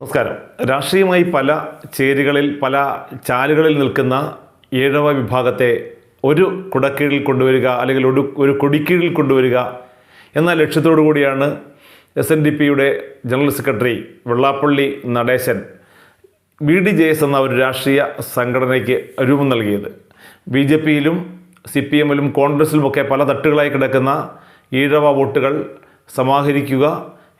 നമസ്കാരം. രാഷ്ട്രീയമായി പല ചേരികളിൽ പല ചാലുകളിൽ നിൽക്കുന്ന ഏഴവ വിഭാഗത്തെ ഒരു കുടക്കീഴിൽ കൊണ്ടുവരിക അല്ലെങ്കിൽ ഒരു ഒരു കൊടിക്കീഴിൽ കൊണ്ടുവരിക എന്ന ലക്ഷ്യത്തോടു കൂടിയാണ് എസ് എൻ ഡി പിയുടെ general secretary Vellappally Natesan B D J S എന്ന ഒരു രാഷ്ട്രീയ സംഘടനയ്ക്ക് രൂപം നൽകിയത്. ബി ജെ പിയിലും സി പി എമ്മിലും കോൺഗ്രസിലുമൊക്കെ പല തട്ടുകളായി കിടക്കുന്ന ഈഴവ വോട്ടുകൾ സമാഹരിക്കുക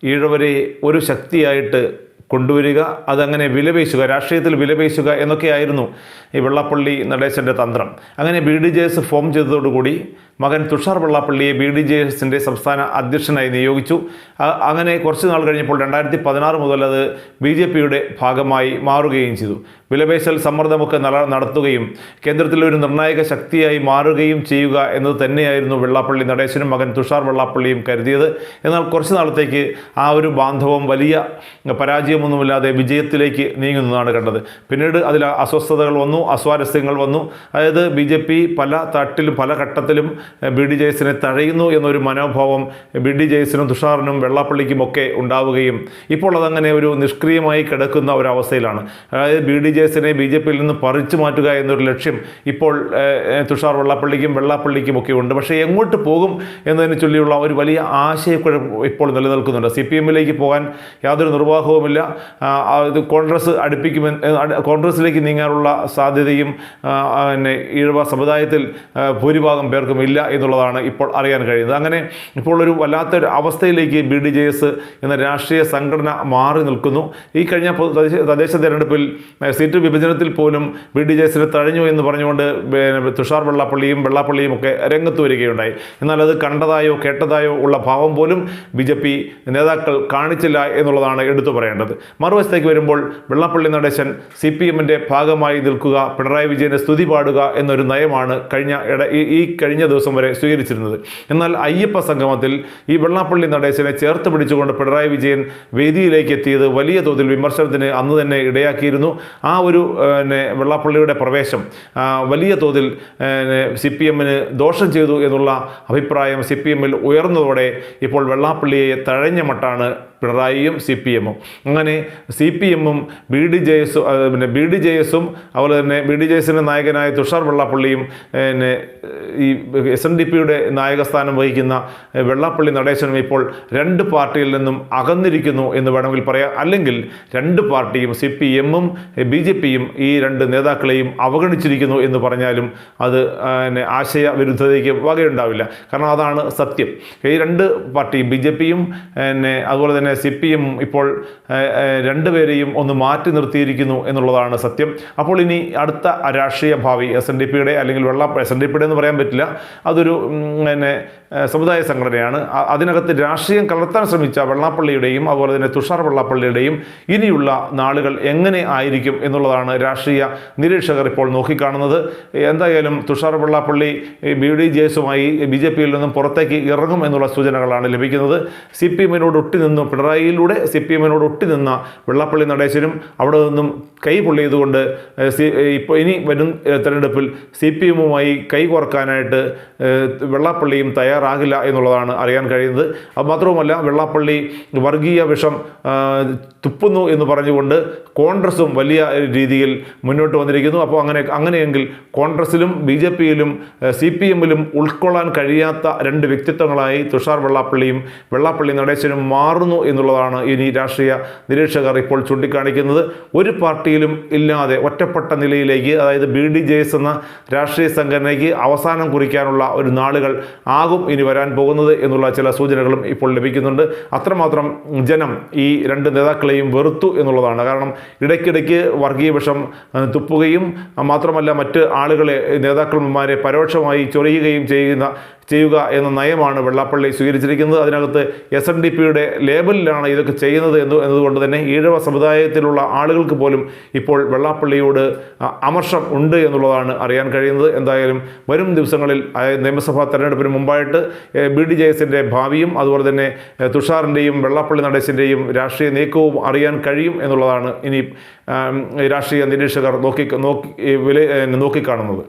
ഈഴവരെ ഒരു ശക്തിയായിട്ട് കൊണ്ടുവരിക അതങ്ങനെ വിലപേശുക രാഷ്ട്രീയത്തിൽ വിലപേശുക എന്നൊക്കെയായിരുന്നു ഈ വെള്ളാപ്പള്ളി നടേശന്റെ തന്ത്രം. അങ്ങനെ B D J S form ചെയ്തതോടുകൂടി മകൻ തുഷാർ വെള്ളാപ്പള്ളിയെ ബി ഡി ജെ എസിന്റെ സംസ്ഥാന അധ്യക്ഷനായി നിയോഗിച്ചു. അങ്ങനെ കുറച്ച് നാൾ കഴിഞ്ഞപ്പോൾ രണ്ടായിരത്തി പതിനാറ് മുതൽ അത് ബി ജെ പിയുടെ ഭാഗമായി മാറുകയും ചെയ്തു. വിലപേശൽ സമ്മർദ്ദമൊക്കെ നട- നടത്തുകയും കേന്ദ്രത്തിലെ ഒരു നിർണായക ശക്തിയായി മാറുകയും ചെയ്യുക എന്നത് തന്നെയായിരുന്നു വെള്ളാപ്പള്ളി നടേശനും മകൻ തുഷാർ വെള്ളാപ്പള്ളിയും കരുതിയത്. എന്നാൽ കുറച്ച് നാളത്തേക്ക് ആ ഒരു ബാന്ധവം വലിയ പരാജയമൊന്നുമില്ലാതെ വിജയത്തിലേക്ക് നീങ്ങുന്നതാണ് കണ്ടത്. പിന്നീട് അതിൽ അസ്വസ്ഥതകൾ വന്നു. അസ്വാരസ്യങ്ങൾ വന്നു. അതായത് ബി ജെ പി പല തട്ടിലും പല ഘട്ടത്തിലും ബി ഡി ജെ എസിനെ തഴയുന്നു എന്നൊരു മനോഭാവം ബി ഡി ജെ എസിനും തുഷാറിനും വെള്ളാപ്പള്ളിക്കും ഒക്കെ ഉണ്ടാവുകയും ഇപ്പോൾ അതങ്ങനെ ഒരു നിഷ്ക്രിയമായി കിടക്കുന്ന ഒരവസ്ഥയിലാണ്. അതായത് ബി ഡി ജെ എസിനെ ബി ജെ പിയിൽ നിന്ന് പറിച്ചു മാറ്റുക എന്നൊരു ലക്ഷ്യം ഇപ്പോൾ തുഷാർ വെള്ളാപ്പള്ളിക്കും വെള്ളാപ്പള്ളിക്കും ഒക്കെ ഉണ്ട്. പക്ഷേ എങ്ങോട്ട് പോകും എന്നതിനെ ചൊല്ലിയുള്ള ഒരു വലിയ ആശയക്കുഴപ്പം ഇപ്പോൾ നിലനിൽക്കുന്നുണ്ട്. സി പി എമ്മിലേക്ക് പോകാൻ യാതൊരു നിർവാഹവുമില്ല. കോൺഗ്രസ് അടുപ്പിക്കുമെന്ന് കോൺഗ്രസിലേക്ക് നീങ്ങാനുള്ള സാധ്യതയും പിന്നെ ഈഴവ സമുദായത്തിൽ ഭൂരിഭാഗം പേർക്കും ഇല്ല എന്നുള്ളതാണ് ഇപ്പോൾ അറിയാൻ കഴിയുന്നത്. അങ്ങനെ ഇപ്പോൾ ഒരു വല്ലാത്തൊരു അവസ്ഥയിലേക്ക് ബി ഡി ജെ എസ് എന്ന രാഷ്ട്രീയ സംഘടന മാറി നിൽക്കുന്നു. ഈ കഴിഞ്ഞ തദ്ദേശ തെരഞ്ഞെടുപ്പിൽ സീറ്റ് വിഭജനത്തിൽ പോലും ബി ഡി ജെ എസിന് തഴഞ്ഞു എന്ന് പറഞ്ഞുകൊണ്ട് തുഷാർ വെള്ളാപ്പള്ളിയും വെള്ളാപ്പള്ളിയും ഒക്കെ രംഗത്ത് വരികയുണ്ടായി. എന്നാൽ അത് കണ്ടതായോ കേട്ടതായോ ഉള്ള ഭാവം പോലും ബി ജെ പി നേതാക്കൾ കാണിച്ചില്ല എന്നുള്ളതാണ് എടുത്തു പറയേണ്ടത്. മറുവശത്തേക്ക് വരുമ്പോൾ വെള്ളാപ്പള്ളി നടേശൻ സി പി എമ്മിന്റെ ഭാഗമായി നിൽക്കുക പിണറായി വിജയനെ സ്തുതി പാടുക എന്നൊരു നയമാണ് കഴിഞ്ഞ ഇട ഈ- കഴിഞ്ഞ ദിവസം വരെ സ്വീകരിച്ചിരുന്നത്. എന്നാൽ അയ്യപ്പ സംഗമത്തിൽ ഈ വെള്ളാപ്പള്ളി നടേശനെ ചേർത്ത് പിടിച്ചുകൊണ്ട് പിണറായി വിജയൻ വേദിയിലേക്ക് എത്തിയത് വലിയ തോതിൽ വിമർശനത്തിന് അന്ന് തന്നെ ഇടയാക്കിയിരുന്നു. ആ ഒരു വെള്ളാപ്പള്ളിയുടെ പ്രവേശം വലിയ തോതിൽ സി പി എമ്മിന് ദോഷം ചെയ്തു എന്നുള്ള അഭിപ്രായം സി പി എമ്മിൽ ഉയർന്നതോടെ ഇപ്പോൾ വെള്ളാപ്പള്ളിയെ തഴഞ്ഞ മട്ടാണ് പിണറായിയും സി പി എമ്മും. അങ്ങനെ സി പി എമ്മും ബി ഡി ജെ എസും പിന്നെ ബി ഡി ജെ എസും അതുപോലെ തന്നെ ബി ഡി ജെ എസിന്റെ നായകനായ തുഷാർ വെള്ളാപ്പള്ളിയും പിന്നെ ഈ എസ് എൻ ഡി പിയുടെ നായകസ്ഥാനം വഹിക്കുന്ന വെള്ളാപ്പള്ളി നടേശനും ഇപ്പോൾ രണ്ട് പാർട്ടിയിൽ നിന്നും അകന്നിരിക്കുന്നു എന്ന് വേണമെങ്കിൽ പറയാം. അല്ലെങ്കിൽ രണ്ട് പാർട്ടിയും സി പി എമ്മും ബി ജെ പിയും ഈ രണ്ട് നേതാക്കളെയും അവഗണിച്ചിരിക്കുന്നു എന്ന് പറഞ്ഞാലും അത് പിന്നെ ആശയ വിരുദ്ധതയ്ക്ക് വകയുണ്ടാവില്ല. കാരണം അതാണ് സത്യം. ഈ രണ്ട് പാർട്ടിയും ബി ജെ പിയും പിന്നെ അതുപോലെ തന്നെ സി പി എം ഇപ്പോൾ രണ്ടുപേരെയും ഒന്ന് മാറ്റി നിർത്തിയിരിക്കുന്നു എന്നുള്ളതാണ് സത്യം. അപ്പോൾ ഇനി അടുത്ത രാഷ്ട്രീയ ഭാവി എസ് എൻ ഡി പിയുടെ അല്ലെങ്കിൽ വെള്ള എസ് എൻ ഡി പിയുടെ എന്ന് പറയാൻ പറ്റില്ല. അതൊരു പിന്നെ സമുദായ സംഘടനയാണ്. അതിനകത്ത് രാഷ്ട്രീയം കലർത്താൻ ശ്രമിച്ച വെള്ളാപ്പള്ളിയുടെയും അതുപോലെ തന്നെ തുഷാർ വെള്ളാപ്പള്ളിയുടെയും ഇനിയുള്ള നാളുകൾ എങ്ങനെ ആയിരിക്കും എന്നുള്ളതാണ് രാഷ്ട്രീയ നിരീക്ഷകർ ഇപ്പോൾ നോക്കിക്കാണുന്നത്. എന്തായാലും Thushar Vellappally B D J എസുമായി B J പിയിൽ നിന്നും പുറത്തേക്ക് ഇറങ്ങും എന്നുള്ള സൂചനകളാണ് ലഭിക്കുന്നത്. സി പി എമ്മിനോട് ഒട്ടി നിന്നും പിണറായിയിലൂടെ സി പി എമ്മിനോട് ഒട്ടി നിന്ന വെള്ളാപ്പള്ളി നടേശനും അവിടെ നിന്നും കൈ പൊള്ളിയതുകൊണ്ട് സി ഇപ്പോൾ ഇനി വരും തെരഞ്ഞെടുപ്പിൽ സി പി എമ്മുമായി കൈ കോർക്കാനായിട്ട് വെള്ളാപ്പള്ളിയും വെള്ളാപ്പള്ളിയും തയ്യാറാകില്ല എന്നുള്ളതാണ് അറിയാൻ കഴിയുന്നത്. അത് മാത്രവുമല്ല വെള്ളാപ്പള്ളി വർഗീയ വിഷം തുപ്പുന്നു എന്ന് പറഞ്ഞുകൊണ്ട് കോൺഗ്രസും വലിയ രീതിയിൽ മുന്നോട്ട് വന്നിരിക്കുന്നു. അപ്പോൾ അങ്ങനെ അങ്ങനെയെങ്കിൽ കോൺഗ്രസിലും ബി ജെ പിയിലും സി പി എമ്മിലും ഉൾക്കൊള്ളാൻ കഴിയാത്ത രണ്ട് വ്യക്തിത്വങ്ങളായി തുഷാർ വെള്ളാപ്പള്ളിയും വെള്ളാപ്പള്ളി നടേശനും മാറുന്നു എന്നുള്ളതാണ് ഇനി രാഷ്ട്രീയ നിരീക്ഷകർ ഇപ്പോൾ ചൂണ്ടിക്കാണിക്കുന്നത്. ഒരു പാർട്ടിയിലും ഇല്ലാതെ ഒറ്റപ്പെട്ട നിലയിലേക്ക് അതായത് ബി ഡി ജെ എസ് എന്ന രാഷ്ട്രീയ സംഘടനയ്ക്ക് അവസാനം കുറിക്കാനുള്ള ഒരു നാളുകൾ ആകും ഇനി വരാൻ പോകുന്നത് എന്നുള്ള ചില സൂചനകളും ഇപ്പോൾ ലഭിക്കുന്നുണ്ട്. അത്രമാത്രം ജനം ഈ രണ്ട് നേതാക്കളെയും വെറുത്തു എന്നുള്ളതാണ്. കാരണം ഇടയ്ക്കിടയ്ക്ക് വർഗീയ വിഷം തുപ്പുകയും മാത്രമല്ല മറ്റ് ആളുകളെ നേതാക്കന്മാരെ പരോക്ഷമായി ചൊറിയുകയും ചെയ്യുന്ന ചെയ്യുക എന്ന നയമാണ് വെള്ളാപ്പള്ളി സ്വീകരിച്ചിരിക്കുന്നത്. അതിനകത്ത് എസ് എൻ ഡി പിയുടെ ലേബലിലാണ് ഇതൊക്കെ ചെയ്യുന്നത് എന്ന് എന്നതുകൊണ്ട് തന്നെ ഈഴവ സമുദായത്തിലുള്ള ആളുകൾക്ക് പോലും ഇപ്പോൾ വെള്ളാപ്പള്ളിയോട് അമർഷം ഉണ്ട് എന്നുള്ളതാണ് അറിയാൻ കഴിയുന്നത്. എന്തായാലും വരും ദിവസങ്ങളിൽ നിയമസഭാ തെരഞ്ഞെടുപ്പിന് മുമ്പായിട്ട് ബി ഡി ജെ എസിന്റെ ഭാവിയും അതുപോലെ തന്നെ തുഷാറിന്റെയും വെള്ളാപ്പള്ളി നടേശിന്റെയും രാഷ്ട്രീയ നീക്കവും അറിയാൻ കഴിയും എന്നുള്ളതാണ് ഇനി രാഷ്ട്രീയ നിരീക്ഷകർ നോക്കി നോക്കി വില നോക്കിക്കാണുന്നത്.